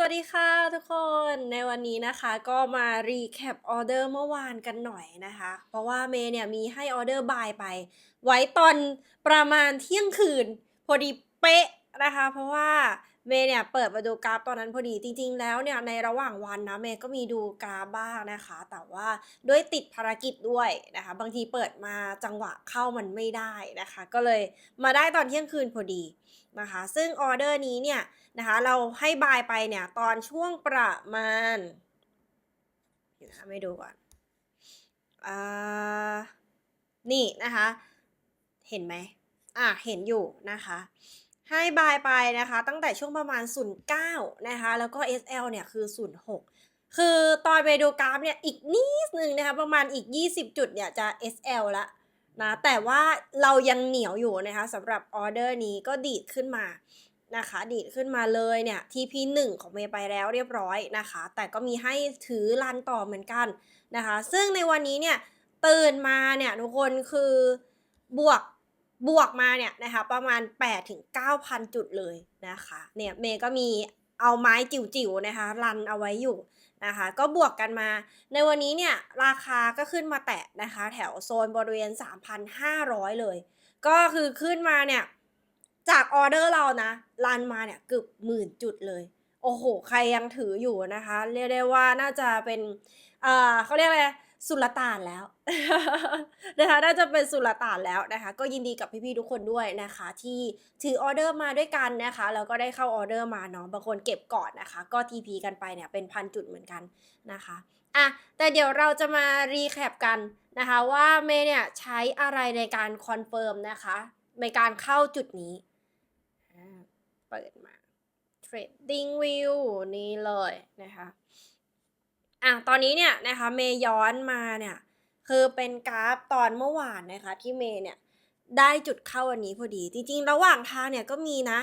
สวัสดีค่ะทุกคนในวันนี้นะคะก็มารีแคปออเดอร์เมื่อวานกันหน่อยนะคะ เพราะว่าเมย์เนี่ยมีให้ออเดอร์บายไป ไว้ตอนประมาณเที่ยงคืน พอดีเป๊ะ นะคะ เพราะว่าเมย์เนี่ยเปิดมาดูกราฟตอนนั้นพอดีจริง ๆ แล้วเนี่ยในระหว่างวันนะเมย์ก็มีดูกราฟบ้างนะคะ แต่ว่าด้วยติดภารกิจด้วยนะคะ บางทีเปิดมาจังหวะเข้ามันไม่ได้นะคะ ก็เลยมาได้ตอนเที่ยงคืนพอดีนะคะ ซึ่งออเดอร์นี้เนี่ยนะคะเราให้บายไปเนี่ยตอนช่วงประมาณเดี๋ยวนะไม่ดูก่อนอ่านี่นะคะ เห็นไหมอะเห็นอยู่นะคะ ให้บายไปนะคะ ตั้งแต่ช่วงประมาณ 09 นะคะ แล้วก็ SL เนี่ยคือ 06 คือตอนไปดูกราฟเนี่ยอีกนิดนึงนะคะ ประมาณอีก 20 จุดเนี่ยจะ SL ละนะแต่ว่าเรายังเหนียวอยู่นะคะสำหรับออเดอร์นี้ก็ดีดขึ้นมานะคะ ดีดขึ้นมาเลยเนี่ย TP 1ของเมย์ไปแล้วเรียบร้อยนะคะ แต่ก็มีให้ถือรันต่อเหมือนกันนะคะ ซึ่งในวันนี้เนี่ยตื่นมาเนี่ยทุกคนคือบวก บวกมาเนี่ยนะคะประมาณ 8 ถึง 9,000 จุดเลยนะคะเนี่ยเมย์ก็มีเอาไม้จิ๋วๆนะคะรันเอาไว้อยู่นะคะก็บวกกันมาในวันนี้เนี่ยราคาก็ขึ้นมาแตะนะคะแถวโซนบริเวณ 3,500 เลย ก็คือขึ้นมาเนี่ยจากออเดอร์เรานะรันมาเนี่ยเกือบหมื่นจุดเลย โอ้โห ใครยังถืออยู่นะคะ เรียกได้ว่าน่าจะเป็นเอ่อเขาเรียกอะไร สุลต่านแล้วนะคะน่าจะเป็นสุลต่านแล้วนะคะ ก็ยินดีกับพี่ๆทุกคนด้วยนะคะ ที่ถือออเดอร์มาด้วยกันนะคะแล้วก็ได้เข้าออเดอร์มาเนาะบางคนเก็บก่อนนะคะ ก็ TP กันไปเนี่ยเป็นพันจุดเหมือนกันนะคะอะแต่เดี๋ยวเราจะมารีแคปกันนะคะว่าเมย์เนี่ยใช้อะไรในการคอนเฟิร์มนะคะในการเข้าจุดนี้เปิดมา Trading View นี่เลยนะคะ อะตอนนี้เนี่ยนะคะเมย์ย้อนมาเนี่ยคือเป็นกราฟตอนเมื่อวานนะคะที่เมย์เนี่ยได้จุดเข้าอันนี้พอดี จริง ๆ ระหว่างทางเนี่ยก็มีนะ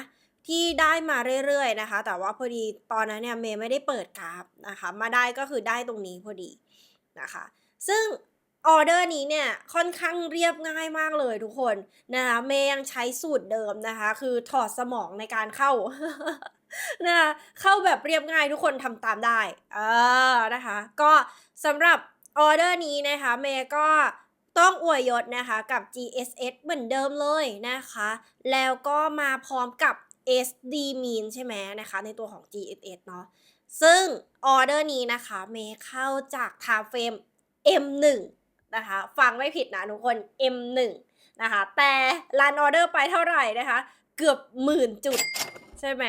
ที่ได้มาเรื่อยๆนะคะ แต่ว่าพอดีตอนนั้นเนี่ยเมย์ไม่ได้เปิดกราฟนะคะ มาได้ก็คือได้ตรงนี้พอดีนะคะ ซึ่งออเดอร์นี้เนี่ยค่อนข้างเรียบง่ายมากเลยทุกคนนะคะเมย์ยังใช้สูตรเดิมนะคะ คือถอดสมองในการเข้านะคะเข้าแบบเรียบง่ายทุกคนทำตามได้ เออนะคะ ก็สำหรับออเดอร์นี้นะคะเมย์ก็ต้องอวยยศนะคะกับ GSS เหมือนเดิมเลยนะคะ แล้วก็มาพร้อมกับ SD mean ใช่ไหมนะคะ ในตัวของ GSS เนาะซึ่งออเดอร์นี้นะคะเมย์เข้าจาก time frame M1 นะคะฟังไม่ผิดนะทุกคน M1 นะคะแต่รันออเดอร์ไปเท่าไหร่นะคะ เกือบหมื่นจุดใช่ไหม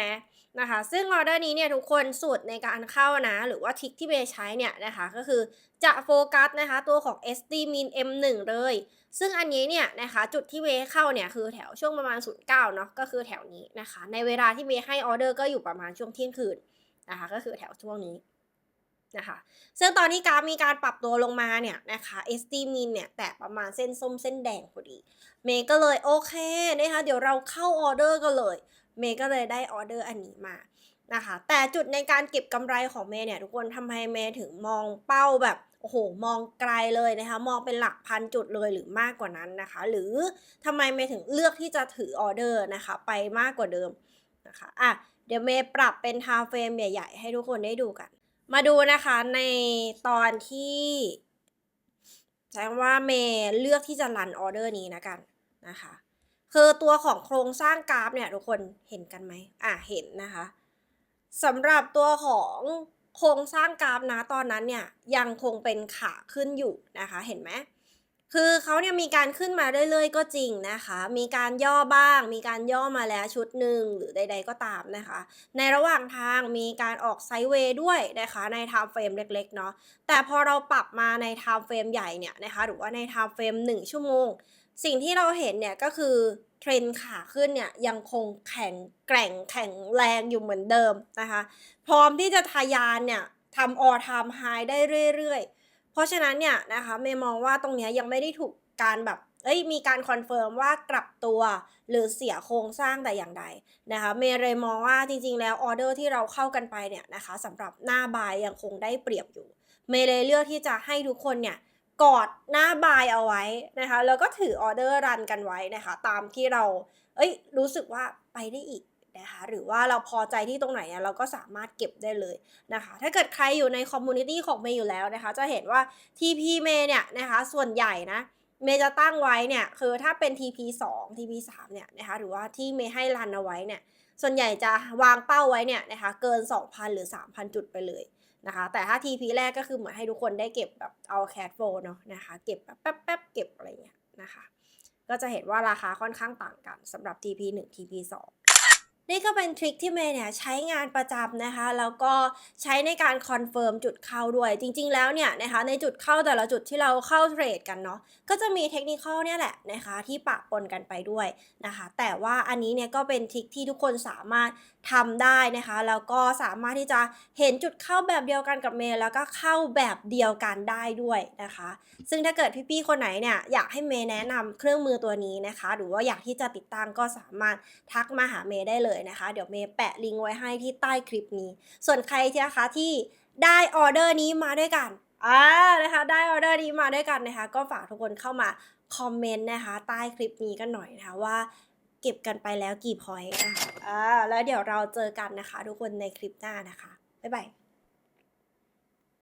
นะคะ ซึ่งออเดอร์นี้เนี่ยทุกคนสูตรในการเข้านะ หรือว่าทริคที่เบย์ใช้เนี่ยนะคะ ก็คือจะโฟกัสนะคะ ตัวของ SD min M1 เลย ซึ่งอันนี้เนี่ยนะคะ จุดที่เวเข้าเนี่ยคือแถวช่วงประมาณ 09เนาะก็คือแถวนี้นะคะ ในเวลาที่เวให้ออเดอร์ก็อยู่ประมาณช่วงเที่ยงคืนนะคะ ก็คือแถวช่วงนี้นะคะซึ่งตอนที่กราฟมีการปรับตัวลงมาเนี่ยนะคะ SD min เนี่ยแตะประมาณเส้นส้มเส้นแดงพอดี เมย์ก็เลยโอเคนะคะเดี๋ยวเราเข้าออเดอร์กันเลย เมย์ก็เลยได้ออเดอร์อันนี้มานะคะ แต่จุดในการเก็บกำไรของเมย์เนี่ยทุกคนทำไมเมย์ถึงมองเป้าแบบโอ้โหมองไกลเลยนะคะ มองเป็นหลักพันจุดเลยหรือมากกว่านั้นนะคะ หรือทำไมเมย์ถึงเลือกที่จะถือออเดอร์นะคะ ไปมากกว่าเดิมนะคะอะเดี๋ยวเมย์ปรับเป็นทาเฟรมใหญ่ๆ ให้ทุกคนได้ดูกัน มาดูนะคะในตอนที่แสดงว่าเมย์เลือกที่จะรันออเดอร์นี้นะกันนะคะ คือตัวของโครงสร้างกราฟเนี่ยทุกคนเห็นกันไหมอะเห็นนะคะสำหรับตัวของโครงสร้างกราฟนะตอนนั้นเนี่ยยังคงเป็นขาขึ้นอยู่นะคะเห็นไหม คือเขาเนี่ยมีการขึ้นมาเรื่อยๆ ก็จริงนะคะ มีการย่อบ้าง มีการย่อมาแล้วชุดหนึ่งหรือใด ๆก็ตามนะคะ ในระหว่างทางมีการออกไซด์เวย์ด้วยนะคะในไทม์เฟรมเล็กๆเนาะ แต่พอเราปรับมาในไทม์เฟรมใหญ่เนี่ยนะคะ หรือว่าในไทม์เฟรม1 ชั่วโมง สิ่งที่เราเห็นเนี่ยก็คือเทรนขาขึ้นเนี่ยยังคงแข็งแกร่งแข็งแรงอยู่เหมือนเดิมนะคะ พร้อมที่จะทะยานเนี่ยทำออทามไฮได้เรื่อยๆ เพราะฉะนั้นเนี่ยนะคะเมย์มองว่าตรงนี้ยยังไม่ได้ถูกการแบบเอ้ยมีการคอนเฟิร์มว่ากลับตัวหรือเสียโครงสร้างแต่อย่างใดนะคะเมย์เลยมองว่าจริงๆ แล้วออเดอร์ที่เราเข้ากันไปเนี่ยนะคะสำหรับหน้าบายยังคงได้เปรียบอยู่ เมย์เลยเลือกที่จะให้ทุกคนเนี่ยกอดหน้าบายเอาไว้นะคะแล้วก็ถือออเดอร์รันกันไว้นะคะตามที่เราเอ้ยรู้สึกว่าไปได้อีก นะคะ หรือว่าเราพอใจที่ตรงไหนเนี่ยเราก็สามารถเก็บได้เลยนะคะ ถ้าเกิดใครอยู่ในคอมมูนิตี้ของเมย์อยู่แล้วนะคะ จะเห็นว่า TP เมย์เนี่ยนะคะ ส่วนใหญ่นะเมย์จะตั้งไว้เนี่ยคือถ้าเป็น TP 2 TP 3เนี่ยนะคะหรือว่าที่เมย์ให้รันเอาไว้เนี่ยส่วนใหญ่จะวางเป้าไว้เนี่ยนะคะเกิน 2,000 หรือ 3,000 จุดไปเลยนะคะ แต่ถ้า TP แรกก็คือเหมือนให้ทุกคนได้เก็บแบบเอาแคดโฟเนาะนะคะเก็บแบบแป๊บๆเก็บอะไรเงี้ยนะคะ ก็จะเห็นว่าราคาค่อนข้างต่างกันสำหรับ TP 1 TP 2 นี่ก็เป็นทริคที่เมย์เนี่ยใช้งานประจำนะคะ แล้วก็ใช้ในการคอนเฟิร์มจุดเข้าด้วย จริง ๆ แล้วเนี่ยนะคะในจุดเข้าแต่ละจุดที่เราเข้าเทรดกันเนาะก็จะมีเทคนิคเนี่ยแหละนะคะ ที่ปะปนกันไปด้วยนะคะ แต่ว่าอันนี้เนี่ยก็เป็นทริคที่ทุกคนสามารถทำได้นะคะ แล้วก็สามารถที่จะเห็นจุดเข้าแบบเดียวกันกับเมย์แล้วก็เข้าแบบเดียวกันได้ด้วยนะคะ ซึ่งถ้าเกิดพี่ๆคนไหนเนี่ยอยากให้เมย์แนะนำเครื่องมือตัวนี้นะคะ หรือว่าอยากที่จะติดตั้งก็สามารถทักมาหาเมย์ได้เลยเลยนะคะ เดี๋ยวเมย์แปะลิงก์ไว้ให้ที่ใต้คลิปนี้ ส่วนใครที่นะคะที่ได้ออเดอร์นี้มาด้วยกันอ่านะคะ ได้ออเดอร์นี้มาด้วยกันนะคะ ก็ฝากทุกคนเข้ามาคอมเมนต์นะคะ ใต้คลิปนี้กันหน่อยนะคะว่าเก็บกันไปแล้วกี่พอยต์นะคะอ่าแล้วเดี๋ยวเราเจอกันนะคะ ทุกคนในคลิปหน้านะคะบ๊ายบาย